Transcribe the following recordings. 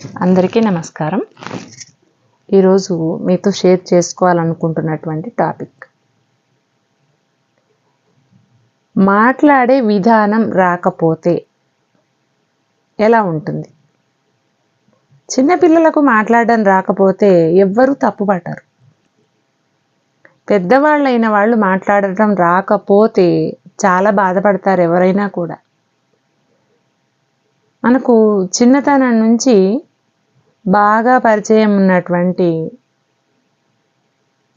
అందరికీ నమస్కారం. ఈరోజు మీతో షేర్ చేసుకోవాలనుకుంటున్నటువంటి టాపిక్. మాట్లాడే విధానం రాకపోతే ఎలా ఉంటుంది? చిన్నపిల్లలకు మాట్లాడడం రాకపోతే ఎవ్వరూ తప్పుపట్టరు. పెద్దవాళ్ళైన వాళ్ళు మాట్లాడటం రాకపోతే చాలా బాధపడతారు ఎవరైనా కూడా. మనకు చిన్నతనం నుంచి బాగా పరిచయం ఉన్నటువంటి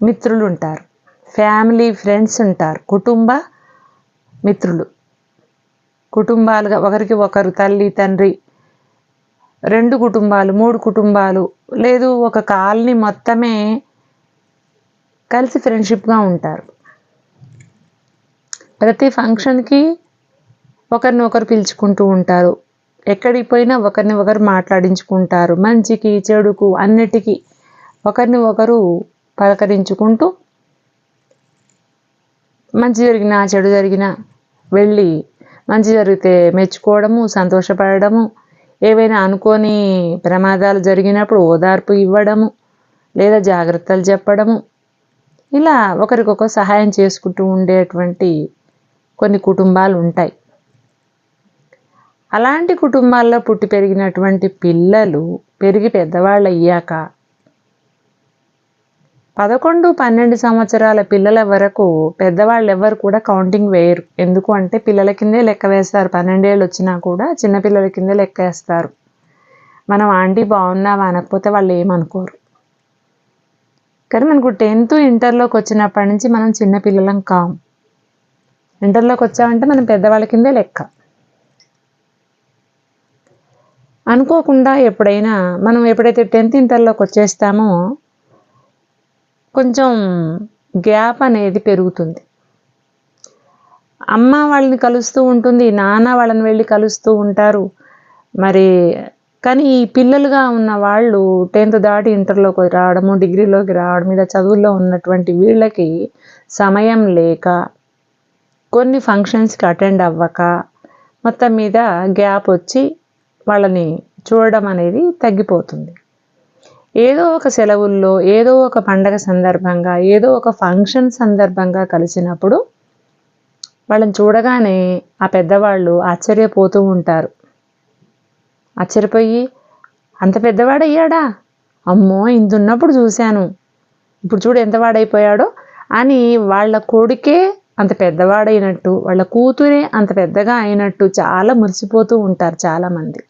మిత్రులు ఉంటారు ఫ్యామిలీ ఫ్రెండ్స్ ఉంటారు. కుటుంబ మిత్రులు. కుటుంబాలుగా ఒకరికి ఒకరు తల్లి తండ్రి రెండు కుటుంబాలు మూడు కుటుంబాలు లేదు ఒక కాలనీ మొత్తమే కలిసి ఫ్రెండ్షిప్గా ఉంటారు. ప్రతి ఫంక్షన్కి ఒకరిని ఒకరు పిలుచుకుంటూ ఉంటారు. ఎక్కడికి పోయినా ఒకరిని ఒకరు మాట్లాడించుకుంటారు. మంచికి చెడుకు అన్నిటికీ ఒకరిని ఒకరు పలకరించుకుంటూ మంచి జరిగినా చెడు జరిగినా వెళ్ళి మంచి జరిగితే మెచ్చుకోవడము సంతోషపడము ఏవైనా అనుకోని ప్రమాదాలు జరిగినప్పుడు ఓదార్పు ఇవ్వడము లేదా జాగ్రత్తలు చెప్పడము ఇలా ఒకరికొకరు సహాయం చేసుకుంటూ ఉండేటువంటి కొన్ని కుటుంబాలు ఉంటాయి. అలాంటి కుటుంబాల్లో పుట్టి పెరిగినటువంటి పిల్లలు పెరిగి పెద్దవాళ్ళు అయ్యాక పదకొండు పన్నెండు సంవత్సరాల పిల్లల వరకు పెద్దవాళ్ళు ఎవరు కూడా కౌంటింగ్ వేయరు. ఎందుకు అంటే పిల్లల కిందే లెక్క వేస్తారు. పన్నెండేళ్ళు వచ్చినా కూడా చిన్నపిల్లల కిందే లెక్క వేస్తారు. మనం ఆంటీ బాగున్నావా అనకపోతే వాళ్ళు ఏమనుకోరు. కానీ మనకు టెన్త్ ఇంటర్లోకి వచ్చినప్పటి నుంచి మనం చిన్నపిల్లలం కాం. ఇంటర్లోకి వచ్చామంటే మనం పెద్దవాళ్ళ కిందే లెక్క. అనుకోకుండా ఎప్పుడైనా మనం ఎప్పుడైతే టెన్త్ ఇంటర్లోకి వచ్చేస్తామో కొంచెం గ్యాప్ అనేది పెరుగుతుంది. అమ్మ వాళ్ళని కలుస్తూ ఉంటుంది నాన్న వాళ్ళని వెళ్ళి కలుస్తూ ఉంటారు. మరి కానీ ఈ పిల్లలుగా ఉన్న వాళ్ళు టెన్త్ దాటి ఇంటర్లోకి రావడము డిగ్రీలోకి రావడం మీద చదువుల్లో ఉన్నటువంటి వీళ్ళకి సమయం లేక కొన్ని ఫంక్షన్స్కి అటెండ్ అవ్వక మొత్తం మీద గ్యాప్ వచ్చి వాళ్ళని చూడడం అనేది తగ్గిపోతుంది. ఏదో ఒక సెలవుల్లో ఏదో ఒక పండగ సందర్భంగా ఏదో ఒక ఫంక్షన్ సందర్భంగా కలిసినప్పుడు వాళ్ళని చూడగానే ఆ పెద్దవాళ్ళు ఆశ్చర్యపోతూ ఉంటారు. ఆశ్చర్యపోయి అంత పెద్దవాడయ్యాడా అమ్మో ఇందున్నప్పుడు చూశాను. ఇప్పుడు చూడు ఎంత వాడైపోయాడో అని వాళ్ళ కొడుకే అంత పెద్దవాడైనట్టు వాళ్ళ కూతురే అంత పెద్దగా అయినట్టు చాలా మురిసిపోతూ ఉంటారు చాలామంది.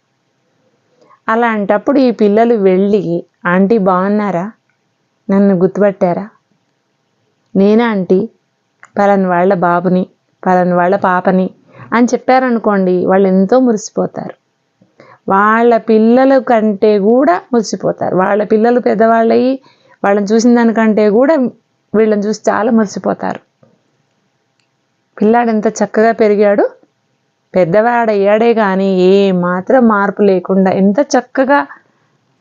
అలాంటప్పుడు ఈ పిల్లలు వెళ్ళి ఆంటీ బాగున్నారా? నన్ను గుర్తుపట్టారా? నేనా ఆంటీ? పలాని వాళ్ళ బాబుని పలాని వాళ్ళ పాపని అని చెప్పారనుకోండి వాళ్ళు ఎంతో మురిసిపోతారు. వాళ్ళ పిల్లల కంటే కూడా మురిసిపోతారు. వాళ్ళ పిల్లలు పెద్దవాళ్ళయి వాళ్ళని చూసిన దానికంటే కూడా వీళ్ళని చూసి చాలా మురిసిపోతారు. పిల్లాడు ఎంత చక్కగా పెరిగాడు పెద్దవాడయ్యాడే కానీ ఏ మాత్రం మార్పు లేకుండా ఎంత చక్కగా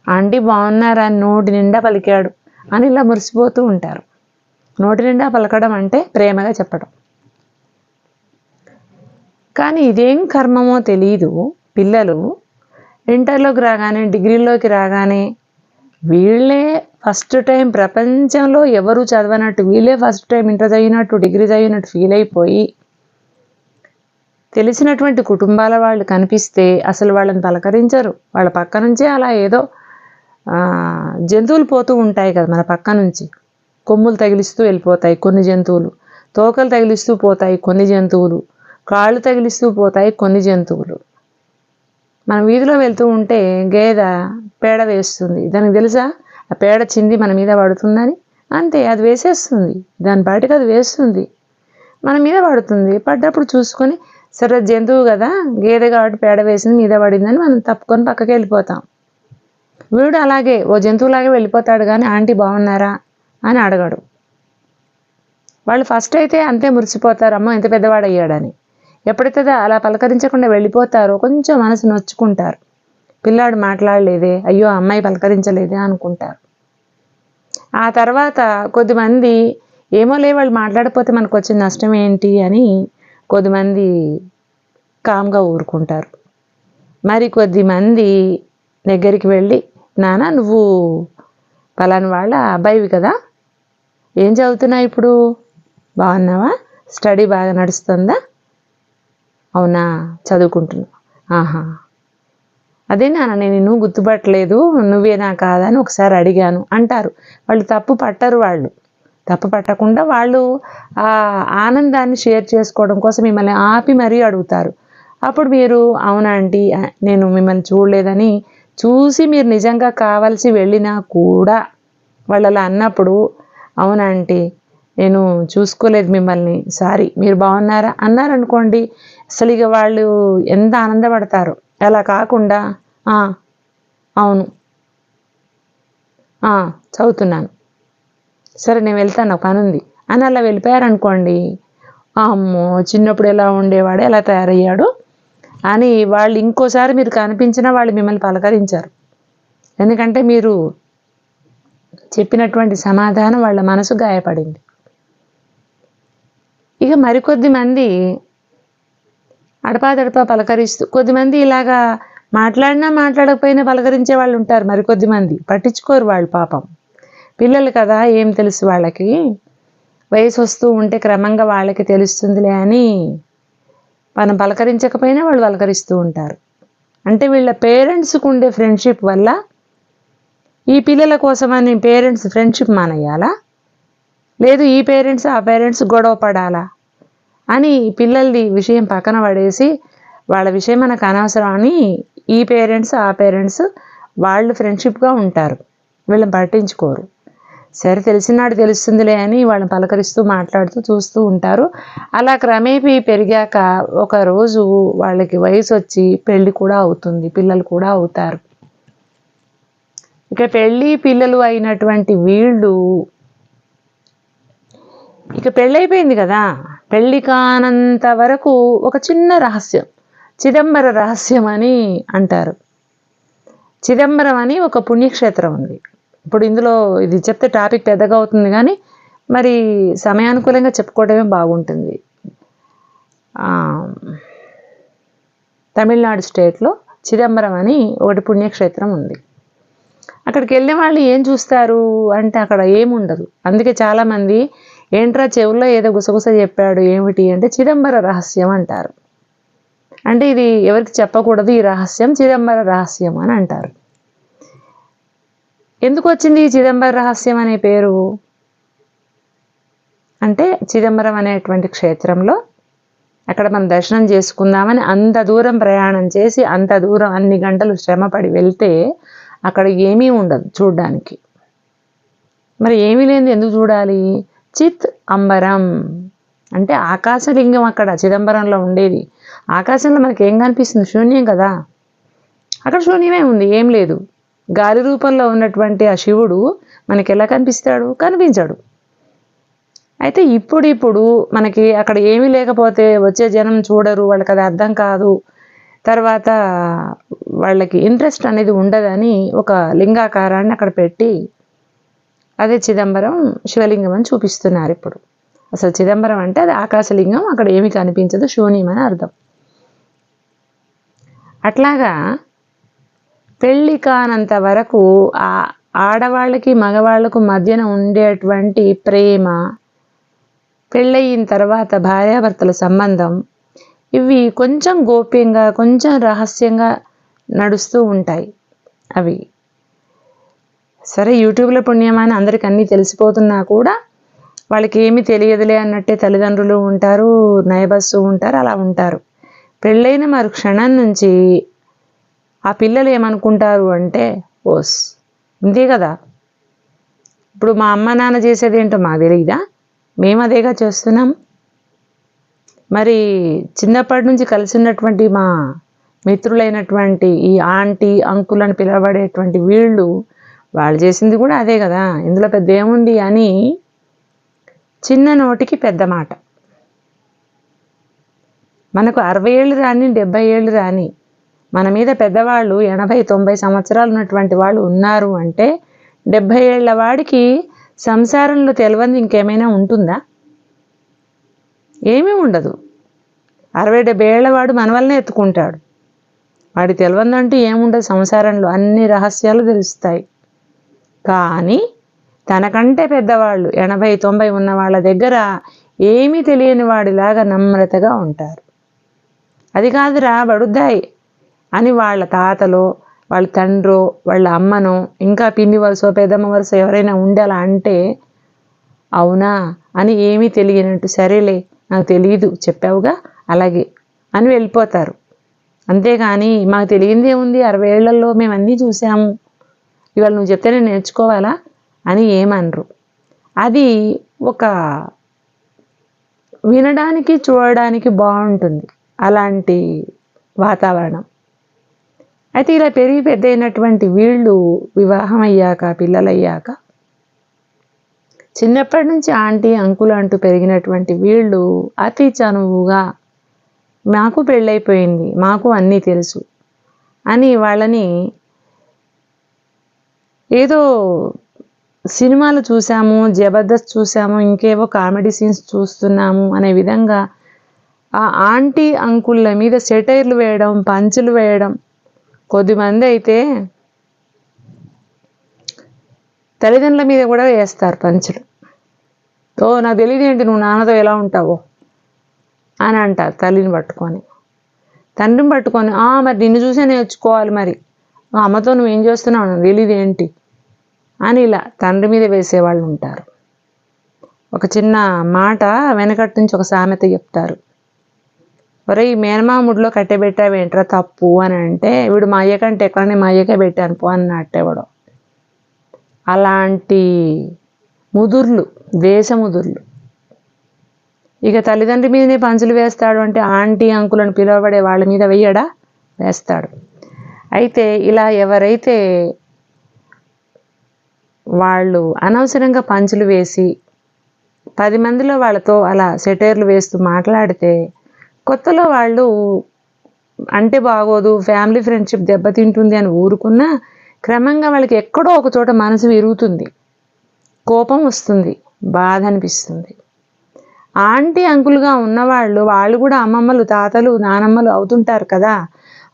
ఆంటీ బాగున్నారా అని నోటి నిండా పలికాడు. అని ఇలా మురిసిపోతూ ఉంటారు. నోటి నిండా పలకడం అంటే ప్రేమగా చెప్పడం. కానీ ఇదేం కర్మమో తెలియదు పిల్లలు ఇంటర్లోకి రాగానే డిగ్రీలోకి రాగానే వీళ్ళే ఫస్ట్ టైం ప్రపంచంలో ఎవరు చదవనట్టు వీళ్ళే ఫస్ట్ టైం ఇంటర్ చదివినట్టు డిగ్రీ చదివినట్టు ఫీల్ అయిపోయి తెలిసినటువంటి కుటుంబాల వాళ్ళు కనిపిస్తే అసలు వాళ్ళని పలకరించరు. వాళ్ళ పక్క నుంచే అలా ఏదో జంతువులు పోతూ ఉంటాయి కదా మన పక్క నుంచి. కొమ్ములు తగిలిస్తూ వెళ్ళిపోతాయి కొన్ని జంతువులు. తోకలు తగిలిస్తూ పోతాయి కొన్ని జంతువులు. కాళ్ళు తగిలిస్తూ పోతాయి కొన్ని జంతువులు. మన వీధిలో వెళ్తూ ఉంటే గేదె పేడ వేస్తుంది. దానికి తెలుసా? ఆ పేడ చింది మన మీద పడుతుందని? అంతే అది వేసేస్తుంది. దాని బయటకు అది వేస్తుంది. మన మీద పడుతుంది. పడ్డప్పుడు చూసుకొని సరే జంతువు కదా గేదె కాబట్టి పేడ వేసింది మీద పడిందని మనం తప్పుకొని పక్కకి వెళ్ళిపోతాం. వీడు అలాగే ఓ జంతువులాగే వెళ్ళిపోతాడు కానీ ఆంటీ బాగున్నారా అని అడగడు. వాళ్ళు ఫస్ట్ అయితే అంతే మురిసిపోతారు అమ్మ ఎంత పెద్దవాడు అయ్యాడని ఎప్పుడైతే అలా పలకరించకుండా వెళ్ళిపోతారో కొంచెం మనసు నొచ్చుకుంటారు. పిల్లాడు మాట్లాడలేదే అయ్యో అమ్మాయి పలకరించలేదే అనుకుంటారు. ఆ తర్వాత కొద్దిమంది ఏమోలే వాళ్ళు మాట్లాడిపోతే మనకు వచ్చిన నష్టం ఏంటి అని కొద్దిమంది కామ్గా ఊరుకుంటారు. మరి కొద్దిమంది దగ్గరికి వెళ్ళి నాన్న నువ్వు పలాని వాళ్ళ అబ్బాయివి కదా? ఏం చదువుతున్నావు ఇప్పుడు? బాగున్నావా? స్టడీ బాగా నడుస్తుందా? అవునా చదువుకుంటున్నా. ఆహా. అదే నాన్న నేను నువ్వు గుర్తుపట్టలేదు నువ్వేనా కాదని ఒకసారి అడిగాను. అంటారు. వాళ్ళు తప్పు పట్టరు వాళ్ళు. తప్పు పట్టకుండా వాళ్ళు ఆ ఆనందాన్ని షేర్ చేసుకోవడం కోసం మిమ్మల్ని ఆపి మరీ అడుగుతారు. అప్పుడు మీరు అవునా ఆంటీ నేను మిమ్మల్ని చూడలేదని చూసి మీరు నిజంగా కావాల్సి వెళ్ళినా కూడా వాళ్ళు అలా అన్నప్పుడు అవునా ఆంటీ నేను చూసుకోలేదు మిమ్మల్ని. సారీ మీరు బాగున్నారా? అన్నారనుకోండి అసలు ఇక వాళ్ళు ఎంత ఆనందపడతారు? అలా కాకుండా అవును. చదువుతున్నాను. సరే నేను వెళ్తాను నాకు పని ఉంది. అని అలా వెళ్ళిపోయారనుకోండి. అమ్మో చిన్నప్పుడు ఎలా ఉండేవాడు ఎలా తయారయ్యాడు అని వాళ్ళు ఇంకోసారి మీరు కనిపించినా వాళ్ళు మిమ్మల్ని పలకరించారు. ఎందుకంటే మీరు చెప్పినటువంటి సమాధానం వాళ్ళ మనసు గాయపడింది. ఇక మరికొద్ది మంది అడపాదడపా పలకరిస్తూ కొద్దిమంది ఇలాగా మాట్లాడినా మాట్లాడకపోయినా పలకరించే వాళ్ళు ఉంటారు మరికొద్ది మంది. పట్టించుకోరు వాళ్ళు పాపం. పిల్లలు కదా ఏం తెలుసు వాళ్ళకి? వయసు వస్తూ ఉంటే క్రమంగా వాళ్ళకి తెలుస్తుందిలే అని మనం పలకరించకపోయినా వాళ్ళు పలకరిస్తూ ఉంటారు. అంటే వీళ్ళ పేరెంట్స్కు ఉండే ఫ్రెండ్షిప్ వల్ల ఈ పిల్లల కోసమని పేరెంట్స్ ఫ్రెండ్షిప్ మానేయాలా? లేదు ఈ పేరెంట్స్ ఆ పేరెంట్స్ గొడవ పడాలా? అని పిల్లల్ని విషయం పక్కన పడేసి వాళ్ళ విషయం మనకు అనవసరం అని ఈ పేరెంట్స్ ఆ పేరెంట్స్ వాళ్ళు ఫ్రెండ్షిప్గా ఉంటారు. వీళ్ళని పట్టించుకోరు. సరే తెలిసినాడు తెలుస్తుందిలే అని వాళ్ళని పలకరిస్తూ మాట్లాడుతూ చూస్తూ ఉంటారు. అలా క్రమేపీ పెరిగాక ఒక రోజు వాళ్ళకి వయసు వచ్చి పెళ్ళి కూడా అవుతుంది పిల్లలు కూడా అవుతారు. ఇక పెళ్ళి పిల్లలు అయినటువంటి వీళ్ళు ఇక పెళ్ళైపోయింది కదా. పెళ్ళి కానంత వరకు ఒక చిన్న రహస్యం చిదంబర రహస్యం అని అంటారు. చిదంబరం అని ఒక పుణ్యక్షేత్రం ఉంది. ఇప్పుడు ఇందులో ఇది చెప్తే టాపిక్ పెద్దగా అవుతుంది కానీ మరి సమయానుకూలంగా చెప్పుకోవడమే బాగుంటుంది. తమిళనాడు స్టేట్లో చిదంబరం అని ఒకటి పుణ్యక్షేత్రం ఉంది. అక్కడికి వెళ్ళిన వాళ్ళు ఏం చూస్తారు అంటే అక్కడ ఏముండదు. అందుకే చాలామంది ఏంట్రా చెవుల్లో ఏదో గుసగుస చెప్పాడు ఏమిటి అంటే చిదంబర రహస్యం అంటారు. అంటే ఇది ఎవరికి చెప్పకూడదు ఈ రహస్యం చిదంబర రహస్యం అని అంటారు. ఎందుకు వచ్చింది ఈ చిదంబర రహస్యం అనే పేరు? అంటే చిదంబరం అనేటువంటి క్షేత్రంలో అక్కడ మనం దర్శనం చేసుకుందామని అంత దూరం ప్రయాణం చేసి అంత దూరం అన్ని గంటలు శ్రమపడి వెళ్తే అక్కడ ఏమీ ఉండదు చూడ్డానికి. మరి ఏమీ లేనిది ఎందుకు చూడాలి? చిత్ అంబరం. అంటే ఆకాశలింగం అక్కడ చిదంబరంలో ఉండేది. ఆకాశంలో మనకి ఏం కనిపిస్తుంది? శూన్యం కదా. అక్కడ శూన్యమే ఉంది ఏం లేదు. గాలి రూపంలో ఉన్నటువంటి ఆ శివుడు మనకి ఎలా కనిపిస్తాడు? కనిపించాడు. అయితే ఇప్పుడు ఇప్పుడు మనకి అక్కడ ఏమీ లేకపోతే వచ్చే జనం చూడరు వాళ్ళకి అది అర్థం కాదు. తర్వాత వాళ్ళకి ఇంట్రెస్ట్ అనేది ఉండదని ఒక లింగాకారాన్ని అక్కడ పెట్టి అదే చిదంబరం శివలింగం అని చూపిస్తున్నారు ఇప్పుడు. అసలు చిదంబరం అంటే అది ఆకాశలింగం అక్కడ ఏమీ కనిపించదు శూన్యం అని అర్థం. అట్లాగా పెళ్ళి కానంత వరకు ఆ ఆడవాళ్ళకి మగవాళ్ళకు మధ్యన ఉండేటువంటి ప్రేమ పెళ్ళయిన తర్వాత భార్యాభర్తల సంబంధం ఇవి కొంచెం గోప్యంగా కొంచెం రహస్యంగా నడుస్తూ ఉంటాయి అవి. సరే యూట్యూబ్లో పుణ్యమాని అందరికి అన్నీ తెలిసిపోతున్నా కూడా వాళ్ళకి ఏమీ తెలియదులే అన్నట్టే తల్లిదండ్రులు ఉంటారు నయబస్సు ఉంటారు అలా ఉంటారు. పెళ్ళైన మరు క్షణం నుంచి ఆ పిల్లలు ఏమనుకుంటారు అంటే ఓస్ ఇంతే కదా. ఇప్పుడు మా అమ్మ నాన్న చేసేది ఏంటో మాకు తెలియదా మేము అదేగా చేస్తున్నాం. మరి చిన్నప్పటి నుంచి కలిసి ఉన్నటువంటి మా మిత్రులైనటువంటి ఈ ఆంటీ అంకుల్ అని పిలవబడేటువంటి వీళ్ళు వాళ్ళు చేసింది కూడా అదే కదా. ఇందులో పెద్ద ఏముంది అని చిన్న నోటికి పెద్ద మాట. మనకు అరవై ఏళ్ళు రాని డెబ్బై ఏళ్ళు రాని మన మీద పెద్దవాళ్ళు ఎనభై తొంభై సంవత్సరాలు ఉన్నటువంటి వాళ్ళు ఉన్నారు అంటే డెబ్భై ఏళ్ళ వాడికి సంసారంలో తెలియంది ఇంకేమైనా ఉంటుందా? ఏమీ ఉండదు. అరవై డెబ్బై ఏళ్ళ వాడు మన వల్లనే ఎత్తుకుంటాడు. వాడి తెలియదంటూ ఏముండదు సంసారంలో అన్ని రహస్యాలు తెలుస్తాయి. కానీ తనకంటే పెద్దవాళ్ళు ఎనభై తొంభై ఉన్న వాళ్ళ దగ్గర ఏమీ తెలియని వాడిలాగా నమ్రతగా ఉంటారు. అది కాదురా బడుద్దాయి. అని వాళ్ళ తాతలో వాళ్ళ తండ్రో వాళ్ళ అమ్మనో ఇంకా పిన్ని వరుస పెద్దమ్మ వరుస ఎవరైనా ఉండాలా అంటే అవునా అని ఏమీ తెలియనట్టు సరేలే నాకు తెలియదు చెప్పావుగా అలాగే అని వెళ్ళిపోతారు. అంతేగాని మాకు తెలియంది ఏముంది అరవై ఏళ్ళలో మేము అన్నీ చూసాము ఇవాళ నువ్వు చెప్తే నేను నేర్చుకోవాలా అని ఏమనరు. అది ఒక వినడానికి చూడడానికి బాగుంటుంది అలాంటి వాతావరణం. అయితే ఇలా పెరిగి పెద్ద అయినటువంటి వీళ్ళు వివాహం అయ్యాక పిల్లలయ్యాక చిన్నప్పటి నుంచి ఆంటీ అంకుల్ అంటూ పెరిగినటువంటి వీళ్ళు అతి చనువుగా మాకు పెళ్ళైపోయింది మాకు అన్నీ తెలుసు అని వాళ్ళని ఏదో సినిమాలు చూసాము జబర్దస్త్ చూసాము ఇంకేవో కామెడీ సీన్స్ చూస్తున్నాము అనే విధంగా ఆ ఆంటీ అంకుళ్ళ మీద సెటైర్లు వేయడం పంచులు వేయడం కొద్దిమంది అయితే తల్లిదండ్రుల మీద కూడా వేస్తారు పంచులు. ఓ నాకు తెలియదు ఏంటి నువ్వు నాన్నతో ఎలా ఉంటావో అని అంటారు తల్లిని పట్టుకొని. తండ్రిని పట్టుకొని "ఆ, మరి నిన్ను చూసే నేర్చుకోవాలి మరి. అమ్మతో నువ్వేం చేస్తున్నావు? నాకు తెలియదు ఏంటి? అని ఇలా తండ్రి మీద వేసేవాళ్ళు ఉంటారు. ఒక చిన్న మాట వెనకటి నుంచి ఒక సామెత చెప్తారు. ఒరే ఈ మేనమాముడిలో కట్టెబెట్టావేంట్రా తప్పు అని అంటే వీడు మా అయ్య కంటే ఎక్కడనే మా అయ్యకే పెట్టాను పో అని అట్టేవాడు అలాంటి ముదుర్లు దేశ ముదుర్లు. ఇక తల్లిదండ్రి మీదనే పంచులు వేస్తాడు అంటే ఆంటీ అంకులను పిలువబడే వాళ్ళ మీద వెయ్యడా? వేస్తాడు. అయితే ఇలా ఎవరైతే వాళ్ళు అనవసరంగా పంచులు వేసి పది మందిలో వాళ్ళతో అలా సెటైర్లు వేస్తూ మాట్లాడితే కొత్తలో వాళ్ళు అంటే బాగోదు ఫ్యామిలీ ఫ్రెండ్షిప్ దెబ్బతింటుంది అని ఊరుకున్నా క్రమంగా వాళ్ళకి ఎక్కడో ఒక చోట మనసు విరుగుతుంది. కోపం వస్తుంది బాధ అనిపిస్తుంది. ఆంటీ అంకులుగా ఉన్నవాళ్ళు వాళ్ళు కూడా అమ్మమ్మలు తాతలు నానమ్మలు అవుతుంటారు కదా.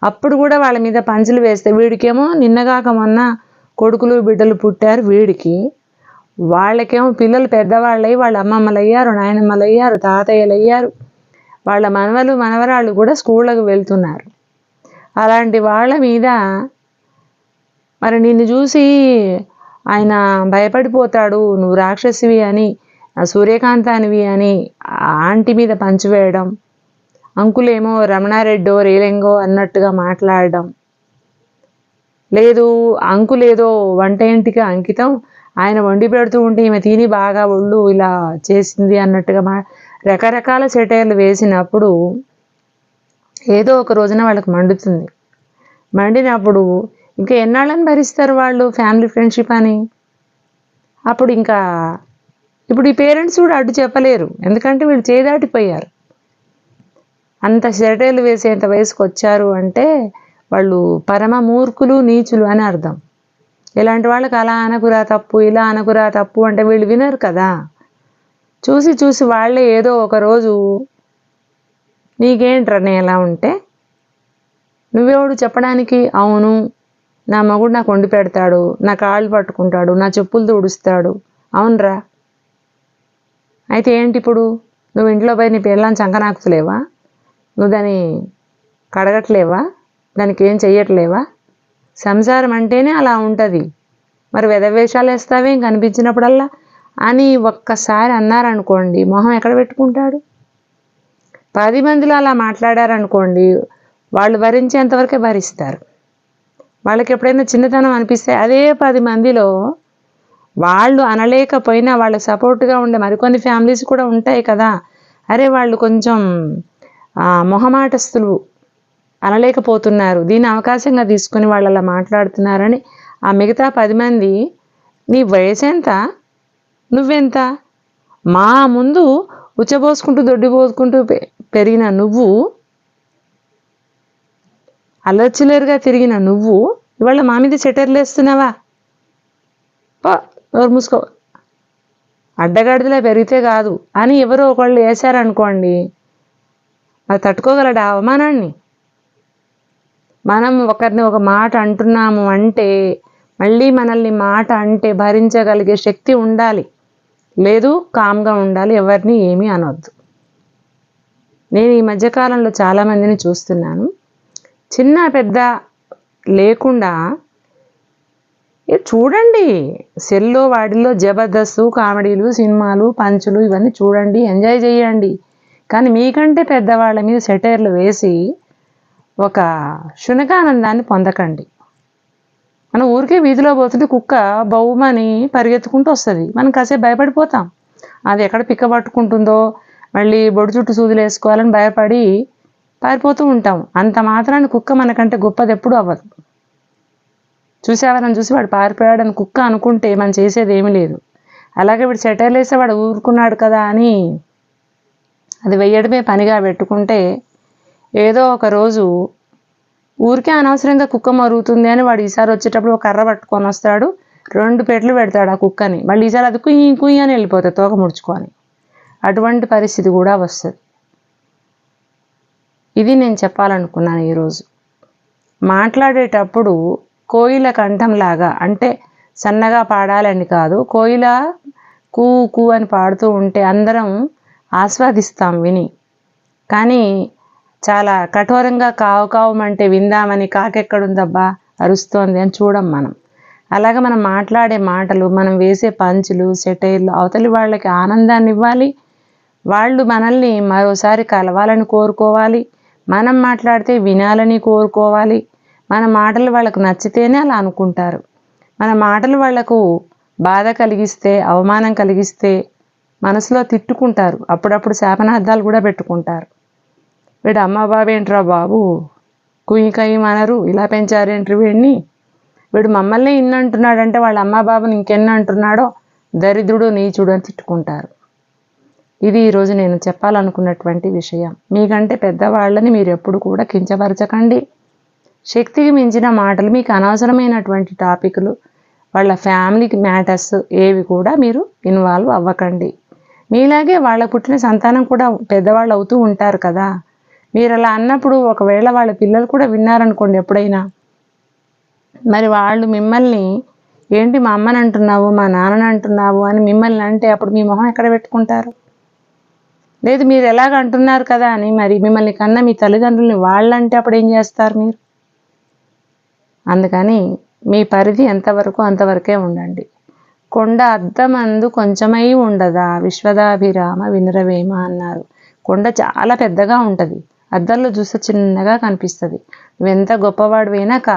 అప్పుడు కూడా వాళ్ళ మీద పంచులు వేస్తే వీడికేమో నిన్నగాక మొన్న కొడుకులు బిడ్డలు పుట్టారు వీడికి. వాళ్ళకేమో పిల్లలు పెద్దవాళ్ళయి వాళ్ళ అమ్మమ్మలు అయ్యారు నాయనమ్మలు అయ్యారు తాతయ్యలు అయ్యారు వాళ్ళ మనవలు మనవరాళ్ళు కూడా స్కూళ్ళకు వెళ్తున్నారు. అలాంటి వాళ్ళ మీద మరి నిన్ను చూసి ఆయన భయపడిపోతాడు నువ్వు రాక్షసివి అని సూర్యకాంతానివి అని ఆంటీ మీద పంచివేయడం అంకులేమో రమణారెడ్డో రేలెంగో అన్నట్టుగా మాట్లాడడం. లేదు అంకులేదో వంట ఇంటికి అంకితం ఆయన వండి పెడుతూ ఉంటే ఈమె తిని బాగా ఒళ్ళు ఇలా చేసింది అన్నట్టుగా మా రకరకాల సెటైర్లు వేసినప్పుడు ఏదో ఒక రోజున వాళ్ళకి మండుతుంది. మండినప్పుడు ఇంకా ఎన్నాళ్ళని భరిస్తారు వాళ్ళు ఫ్యామిలీ ఫ్రెండ్షిప్ అని? అప్పుడు ఇంకా ఇప్పుడు ఈ పేరెంట్స్ కూడా అడ్డు చెప్పలేరు. ఎందుకంటే వీళ్ళు చేదాటిపోయారు. అంత సెటైర్లు వేసేంత వయసుకు వచ్చారు అంటే వాళ్ళు పరమ మూర్ఖులు నీచులు అని అర్థం. ఇలాంటి వాళ్ళకి అలా అనకురా తప్పు ఇలా అనకురా తప్పు అంటే వీళ్ళు వినరు కదా. చూసి చూసి వాళ్ళే ఏదో ఒకరోజు నీకేంట్రా నేను ఎలా ఉంటే? నువ్వెవడు చెప్పడానికి? అవును. నా మగుడు నాకు వండి పెడతాడు. నా కాళ్ళు పట్టుకుంటాడు. నా చెప్పులు తుడుస్తాడు అవునరా. అయితే ఏంటి ఇప్పుడు నువ్వు ఇంట్లో పోయి నీ పిల్లని చంకనాకుతలేవా నువ్వు దాన్ని కడగట్లేవా? దానికి ఏం చెయ్యట్లేవా? సంసారం అంటేనే అలా ఉంటుంది. మరి వెధవేషాలు వేస్తావేం కనిపించినప్పుడల్లా? అని ఒక్కసారి అన్నారనుకోండి మొహం ఎక్కడ పెట్టుకుంటాడు? పది మందిలో అలా మాట్లాడారనుకోండి వాళ్ళు భరించేంతవరకే భరిస్తారు. వాళ్ళకి ఎప్పుడైనా చిన్నతనం అనిపిస్తే అదే పది మందిలో వాళ్ళు అనలేకపోయినా వాళ్ళకి సపోర్ట్గా ఉండే మరికొన్ని ఫ్యామిలీస్ కూడా ఉంటాయి కదా అరే వాళ్ళు కొంచెం మొహమాటస్తులు అనలేకపోతున్నారు. దీన్ని అవకాశంగా తీసుకొని వాళ్ళు అలా మాట్లాడుతున్నారని ఆ మిగతా పది మంది నీ వయసు ఎంత నువ్వెంత? మా ముందు ఉచ్చబోసుకుంటూ దొడ్డిపోసుకుంటూ పె- పెరిగిన నువ్వు అల్లచిల్లరుగా తిరిగిన నువ్వు ఇవాళ మా మీద సెటర్లు వేస్తున్నావా నోరు మూసుకో. అడ్డగాడిదలా పెరిగితే కాదు అని ఎవరో ఒకళ్ళు వేశారనుకోండి అది తట్టుకోగలడా అవమానాన్ని? మనం ఒకరిని ఒక మాట అంటున్నాము అంటే మళ్ళీ మనల్ని మాట అంటే భరించగలిగే శక్తి ఉండాలి. లేదు కామ్గా ఉండాలి ఎవరిని ఏమీ అనొద్దు. నేను ఈ మధ్యకాలంలో చాలామందిని చూస్తున్నాను. చిన్న పెద్ద లేకుండా ఏ చూడండి సెల్లో వాటిల్లో జబర్దస్త్ కామెడీలు సినిమాలు పంచులు ఇవన్నీ చూడండి ఎంజాయ్ చేయండి. కానీ మీకంటే పెద్దవాళ్ళ మీద సెటైర్లు వేసి ఒక శునకానందాన్ని పొందకండి. మనం ఊరికే వీధిలో పోతుంటే కుక్క బహుమని పరిగెత్తుకుంటూ వస్తుంది. మనం కాసేపు భయపడిపోతాం. అది ఎక్కడ పిక్క పట్టుకుంటుందో మళ్ళీ బొడు చుట్టూ సూదులు వేసుకోవాలని భయపడి పారిపోతూ ఉంటాం. అంత మాత్రాన్ని కుక్క మనకంటే గొప్పది ఎప్పుడు అవ్వదు. చూసేవాళ్ళని చూసి వాడు పారిపోయాడని కుక్క అనుకుంటే మనం చేసేది ఏమీ లేదు. అలాగే వీడు సెటైల్ వేస్తే వాడు ఊరుకున్నాడు కదా అని అది వెయ్యడమే పనిగా పెట్టుకుంటే ఏదో ఒక రోజు ఊరికే అనవసరంగా కుక్క మరుగుతుంది అని వాడు ఈసారి వచ్చేటప్పుడు ఒక కర్ర పట్టుకొని వస్తాడు. రెండు పెట్లు పెడతాడు ఆ కుక్కని. మళ్ళీ ఈసారి అది కుయ్యి కుయ్యి అని వెళ్ళిపోతుంది తోక ముడుచుకొని. అటువంటి పరిస్థితి కూడా వస్తుంది. ఇది నేను చెప్పాలనుకున్నాను ఈరోజు. మాట్లాడేటప్పుడు కోయిల కంఠంలాగా అంటే సన్నగా పాడాలని కాదు కోయిల కూ కూ అని పాడుతూ ఉంటే అందరం ఆస్వాదిస్తాం విని. కానీ చాలా కఠోరంగా కావు కావమంటే విందామని కాకెక్కడుందబ్బా అరుస్తోంది అని చూడం మనం. అలాగే మనం మాట్లాడే మాటలు మనం వేసే పంచులు సెటైర్లు అవతలి వాళ్ళకి ఆనందాన్ని ఇవ్వాలి. వాళ్ళు మనల్ని మరోసారి కలవాలని కోరుకోవాలి. మనం మాట్లాడితే వినాలని కోరుకోవాలి. మన మాటలు వాళ్ళకు నచ్చితేనే అలా అనుకుంటారు. మన మాటలు వాళ్ళకు బాధ కలిగిస్తే అవమానం కలిగిస్తే మనసులో తిట్టుకుంటారు. అప్పుడప్పుడు శాపనార్థాలు కూడా పెట్టుకుంటారు. వీడు అమ్మ బాబేంట్రా బాబు? కుయ్యి అనరు ఇలా పెంచారేంటి వీడిని? వీడు మమ్మల్ని ఇన్ని అంటున్నాడంటే వాళ్ళ అమ్మ బాబుని ఇంకెన్ని అంటున్నాడో దరిద్రుడు నీచుడు అని తిట్టుకుంటారు. ఇది ఈరోజు నేను చెప్పాలనుకున్నటువంటి విషయం. మీకంటే పెద్దవాళ్ళని మీరు ఎప్పుడు కూడా కించపరచకండి. శక్తికి మించిన మాటలు మీకు అనవసరమైనటువంటి టాపిక్లు వాళ్ళ ఫ్యామిలీకి మ్యాటర్స్ ఏవి కూడా మీరు ఇన్వాల్వ్ అవ్వకండి. మీలాగే వాళ్ళ పుట్టిన సంతానం కూడా పెద్దవాళ్ళు అవుతూ ఉంటారు కదా. మీరు అలా అన్నప్పుడు ఒకవేళ వాళ్ళ పిల్లలు కూడా విన్నారనుకోండి ఎప్పుడైనా. మరి వాళ్ళు మిమ్మల్ని ఏంటి మా అమ్మని అంటున్నావు మా నాన్నని అంటున్నావు అని మిమ్మల్ని అంటే అప్పుడు మీ మొహం ఎక్కడ పెట్టుకుంటారు? లేదు మీరు ఎలాగ అంటున్నారు కదా అని మరి మిమ్మల్ని కన్నా మీ తల్లిదండ్రుల్ని వాళ్ళంటే అప్పుడు ఏం చేస్తారు మీరు? అందుకని మీ పరిధి ఎంతవరకు అంతవరకే ఉండండి. కొండ అద్దమందు కొంచెమై ఉండదా? విశ్వదాభిరామ వినురవేమ అన్నారు. కొండ చాలా పెద్దగా ఉంటుంది. అద్దంలో చూస్తే చిన్నగా కనిపిస్తుంది. నువ్వెంత గొప్పవాడివైనా కా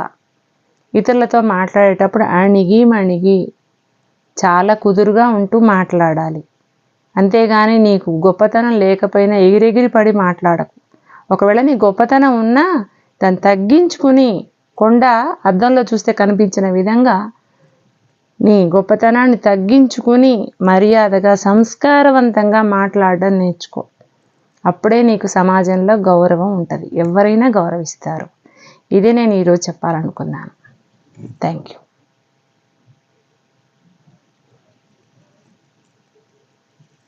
ఇతరులతో మాట్లాడేటప్పుడు అణిగి మణిగి చాలా కుదురుగా ఉంటూ మాట్లాడాలి. అంతేగాని నీకు గొప్పతనం లేకపోయినా ఎగిరెగిరి పడి మాట్లాడకు. ఒకవేళ నీ గొప్పతనం ఉన్నా దాన్ని తగ్గించుకుని కొండ అద్దంలో చూస్తే కనిపించిన విధంగా నీ గొప్పతనాన్ని తగ్గించుకుని మర్యాదగా సంస్కారవంతంగా మాట్లాడడం నేర్చుకో. అప్పుడే నీకు సమాజంలో గౌరవం ఉంటుంది. ఎవరైనా గౌరవిస్తారు. ఇదే నేను ఈరోజు చెప్పాలనుకున్నాను. Thank you